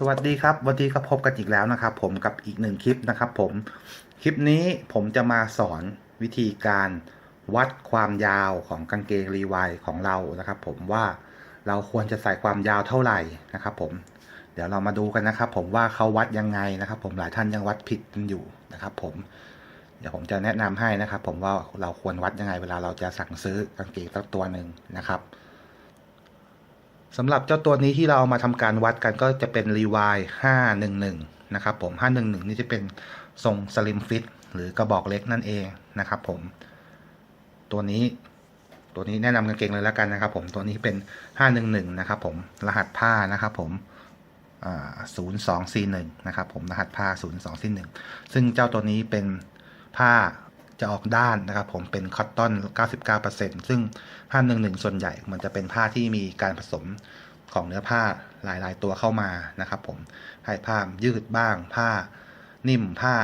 สวัสดีครับวันนี้ก็พบกันอีกแล้วนะครับ ผมกับอีกหนึ่งคลิปนะครับ ผมคลิปนี้ผมจะมาสอนวิธีการวัดความยาวของกางเกงรีไวายของเรานะครับ ผมว่าเราควรจะใส่ความยาวเท่าไหร่นะครับ ผมเดี๋ยวเรามาดูกันนะครับ ผมว่าเขาวัดยังไงนะครับ ผมหลายท่านยังวัดผิดกันอยู่นะครับ ผม เดี๋ยวผมจะแนะนำให้นะครับ ผมว่าเราควรวัดยังไง เวลาเราจะสั่งซื้อกางเกงสักตัวหนึ่งนะครับ สำหรับเจ้าตัวนี้ที่เราเอามาทำการวัดกันก็จะเป็น r e w i 511 นะครับผม 511 นี่จะเป็นทรง Slim Fit หรือกระบอกเล็กนั่นเองนะครับผม ตัวนี้ตัวนี้แนะนำกางเกงเลยแล้วกันนะครับผม ตัวนี้เป็น 511 นะครับผม รหัสผ้านะครับผมอ่า0241นะครับผมรหัสผ้า0241ซึ่งเจ้าตัวนี้เป็นผ้า จะออกด้านนะครับผมเป็นคอตตอน 99%ซึ่ง511ส่วนใหญ่มันจะเป็นผ้าที่มีการผสมของเนื้อผ้าหลาย ๆ ตัวเข้ามานะครับผมให้ผ้ายืดบ้าง ผ้านิ่มผ้า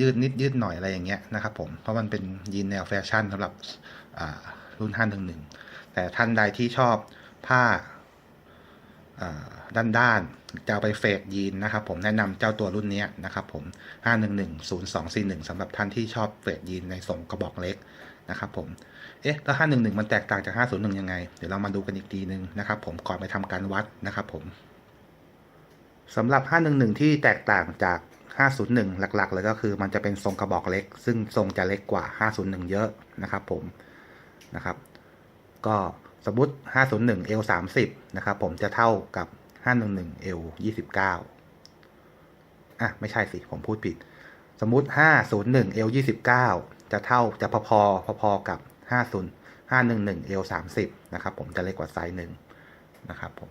ยืดนิดยืดหน่อยอะไรอย่างเงี้ยนะครับผมเพราะมันเป็นยีนแนวแฟชั่นสำหรับอ่ารุ่งหน511แต่ท่านใดที่ชอบผ้า ด้านด้านๆจะเอาไปเฟกยีนนะครับผมแนะนำเจ้าตัวรุ่นนี้นะครับผม 5110241สำหรับท่านที่ชอบเฟกยีนในทรงกระบอกเล็กนะครับผม เอ๊ะ แล้ว 511 มันแตกต่างจาก 501 ยังไง เดี๋ยวเรามาดูกันอีกทีนึงนะครับผม ก่อนไปทำการวัดนะครับผม สำหรับ 511 ที่แตกต่างจาก 501 หลักๆ เลยก็คือมันจะเป็นทรงกระบอกเล็ก ซึ่งทรงจะเล็กกว่า 501 เยอะนะครับผม นะครับ ก็ สมมติ501 L 30นะครับผมจะเท่ากับ 511 L 29อะไม่ใช่สิ ผมพูดผิด สมมติ501 L 29จะเท่าจะพอพอพอพอๆกับ50 511 L 30นะครับผมจะเล็กกว่าไซส์หนึ่งนะครับผม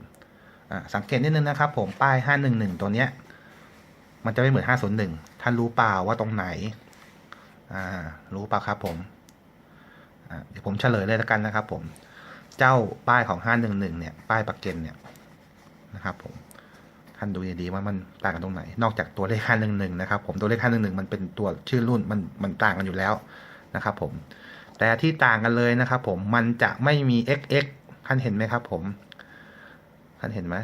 อ่าสังเกตนิดนึงนะครับผมป้าย 511 ตัวเนี้ย มันจะไม่เหมือน 501 ท่านรู้เปล่าว่าตรงไหนอ่ารู้เปล่าครับผมอ่าเดี๋ยวผมเฉลยเลยแล้วกันนะครับผม เจ้าป้ายของ511เนี่ย ป้ายปักเกนเนี่ยนะครับ ผมท่านดูดีๆว่ามันต่างกันตรงไหน นอกจากตัวเลข511นะครับ ผมตัวเลข511มันเป็นตัวชื่อรุ่นมันมันต่างกันอยู่แล้วนะครับ ผม แต่ที่ต่างกันเลยนะครับ ผมมันจะไม่มี xx ท่านเห็นไหมครับ ผมท่านเห็นไหม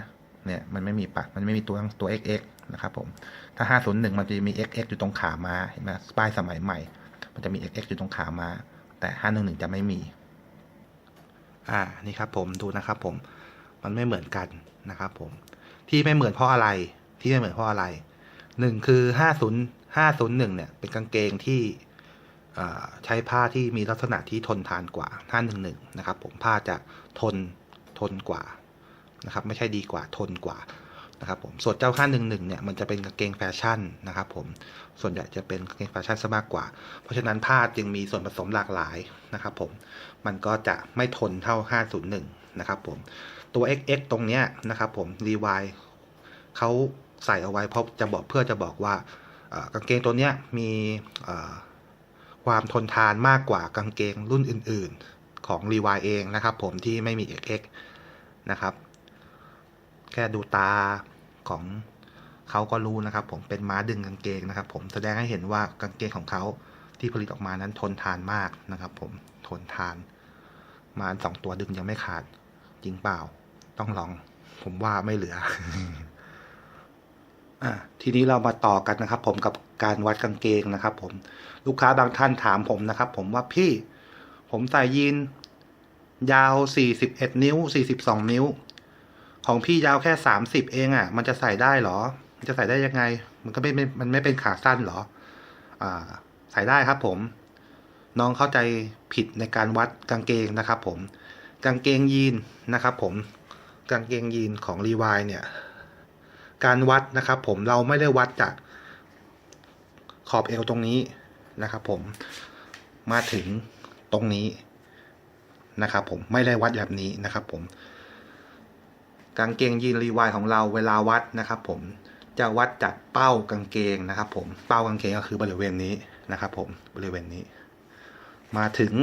เนี่ยมันไม่มีปักมันไม่มีตัวตัว xx นะครับ ผม ถ้า 501 มันจะมี xx อยู่ตรงขามาเห็นไหมป้ายสมัยใหม่ มันจะมี xx อยู่ตรงขามา แต่ 511 จะไม่มี อ่านี่ครับผมดูนะครับผมมันไม่เหมือนกันนะครับผมที่ไม่เหมือนเพราะอะไรที่ไม่เหมือนเพราะอะไรหนึ่งคือห้าศูนย์ห้าศูนย์หนึ่งเนี่ยเป็นกางเกงที่ใช้ผ้าที่มีลักษณะที่ทนทานกว่าห้าหนึ่งหนึ่งนะครับผมผ้าจะทนทนกว่านะครับไม่ใช่ดีกว่าทนกว่า นะครับผมส่วนเจ้าห้าหนึ่งหนึ่งเนี่ยมันจะเป็นกางเกงแฟชั่นนะครับผมส่วนใหญ่จะเป็นกางเกงแฟชั่นซะมากกว่า เพราะฉะนั้นผ้าจึงมีส่วนผสมหลากหลายนะครับผมมันก็จะไม่ทนเท่า 501 นะครับผมตัว XX ตรงเนี้ยนะครับผมรีวายเขาใส่เอาไว้เพราะจะบอกเพื่อจะบอกว่ากางเกงตัวเนี้ยมีความทนทานมากกว่ากางเกงรุ่นอื่น ๆ ของรีวายเองนะครับผมที่ไม่มี XX นะครับ แค่ดูตา ของเขาก็รู้นะครับผมเป็นม้าดึงกางเกงนะครับ ผมแสดงให้เห็นว่ากางเกงของเขาที่ผลิตออกมานั้นทนทานมากนะครับ ผมทนทานมาสองตัวดึงยังไม่ขาด จริงเปล่า ต้องลอง ผมว่าไม่เหลืออะทีนี้เรามาต่อกันนะครับ ผมกับการวัดกางเกงนะครับ ผมลูกค้าบางท่านถามผมนะครับ ผมว่าพี่ ผมใส่ยีนยาว 41 นิ้ว 42 นิ้ว ของพี่ยาวแค่30เองอะ่ะ มันจะใส่ได้เหรอ มันจะใส่ได้ยังไง มันก็ไม่ไม่มันไม่เป็นขาสั้นเหรอ อ่า ใส่ได้ครับผม น้องเข้าใจผิดในการวัดกางเกงนะครับ ผม กางเกงยีนนะครับ ผม กางเกงยีนของรีวายเนี่ย การวัดนะครับ ผม เราไม่ได้วัดจากขอบเอวตรงนี้นะครับ ผม มาถึงตรงนี้นะครับ ผม ไม่ได้วัดแบบนี้นะครับ ผม กางเกงยีนรีวายของเราเวลาวัดนะครับ ผมจะวัดจากเป้ากางเกงนะครับ ผมเป้ากางเกงก็คือบริเวณนี้นะครับ ผมบริเวณนี้ มาถึง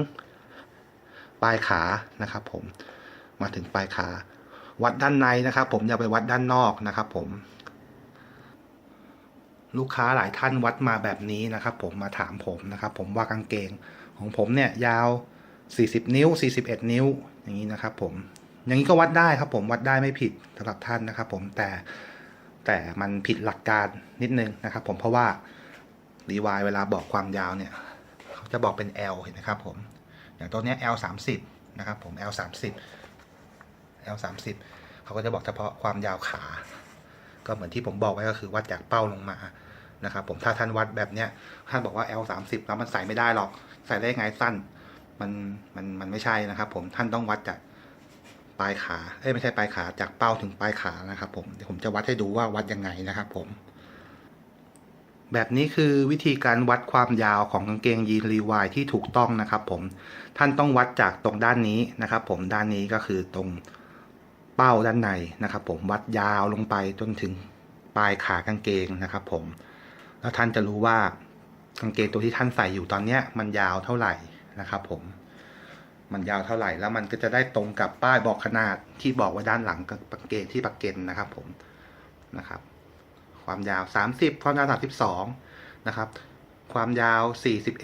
ปลายขานะครับ ผมมาถึงปลายขา วัดด้านในนะครับ ผมอย่าไปวัดด้านนอกนะครับ ผม ลูกค้าหลายท่านวัดมาแบบนี้นะครับ ผมมาถามผมนะครับ ผมว่ากางเกงของผมเนี่ยยาว 40 นิ้ว 41 นิ้วอย่างนี้นะครับ ผม อย่างนี้ก็วัดได้ครับผมวัดได้ไม่ผิดสำหรับท่านนะครับ ผมแต่แต่มันผิดหลักการนิดนึงนะครับ ผมเพราะว่ารีวายเวลาบอกความยาวเนี่ยเขาจะบอกเป็น L เห็นไหมครับ ผมอย่างตัวนี้ L 3 0นะครับผม L 3 0 L 3 0เขาก็จะบอกเฉพาะความยาวขา ก็เหมือนที่ผมบอกไว้ก็คือวัดจากเป้าลงมานะครับ ผมถ้าท่านวัดแบบเนี้ยท่านบอกว่า L 3 0แล้วมันใส่ไม่ได้หรอก ใส่ได้ไงสั้นมันมันมันไม่ใช่นะครับ ผมท่านต้องวัดจาก ปลายขาเอ้ยไม่ใช่ปลายขาจากเป้าถึงปลายขานะครับผมเดี๋ยวผมจะวัดให้ดูว่าวัดยังไงนะครับผม แบบนี้คือวิธีการวัดความยาวของกางเกงยีนรีวายที่ถูกต้องนะครับผมท่านต้องวัดจากตรงด้านนี้นะครับ ผมด้านนี้ก็คือตรงเป้าด้านในนะครับ ผมวัดยาวลงไปจนถึงปลายขากางเกงนะครับ ผม แล้วท่านจะรู้ว่ากางเกงตัวที่ท่านใส่อยู่ตอนเนี้ยมันยาวเท่าไหร่นะครับ ผม มันยาวเท่าไหร่ แล้วมันก็จะได้ตรงกับป้ายบอกขนาดที่บอกไว้ด้านหลังกางเกงที่ปักเกนนะครับ ผมนะครับ ความยาว 30 ความยาว 32 นะครับ ความยาว 41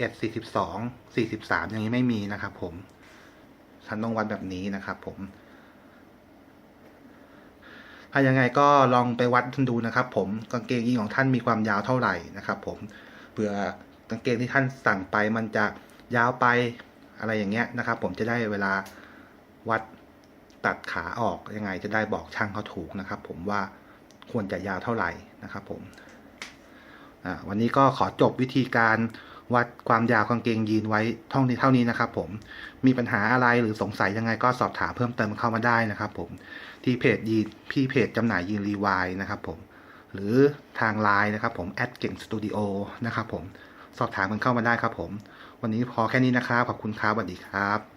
42 43 อย่างนี้ไม่มีนะครับ ผมท่านต้องวัดแบบนี้นะครับผมถ้ายังไงก็ลองไปวัดดูนะครับ ผมกางเกงยีนของท่านมีความยาวเท่าไหร่นะครับ ผมเผื่อกางเกงที่ท่านสั่งไปมันจะยาวไป อะไรอย่างเงี้ยนะครับ ผมจะได้เวลาวัดตัดขาออกยังไงจะได้บอกช่างเขาถูกนะครับ ผมว่าควรจะยาวเท่าไหร่นะครับ ผมวันนี้ก็ขอจบวิธีการวัดความยาวกางเกงยีนไว้เท่านี้เท่านี้นะครับ ผมมีปัญหาอะไรหรือสงสัยยังไงก็สอบถามเพิ่มเติมเข้ามาได้นะครับ ผมที่เพจยีนพี่เพจจำหน่ายยีนรีวายนะครับ ผมหรือทางไลน์นะครับ ผมแอดเก่งสตูดิโอนะครับ ผมสอบถามกันเข้ามาได้ครับ ผม วันนี้พอแค่นี้นะครับ ขอบคุณครับสวัสดีครับ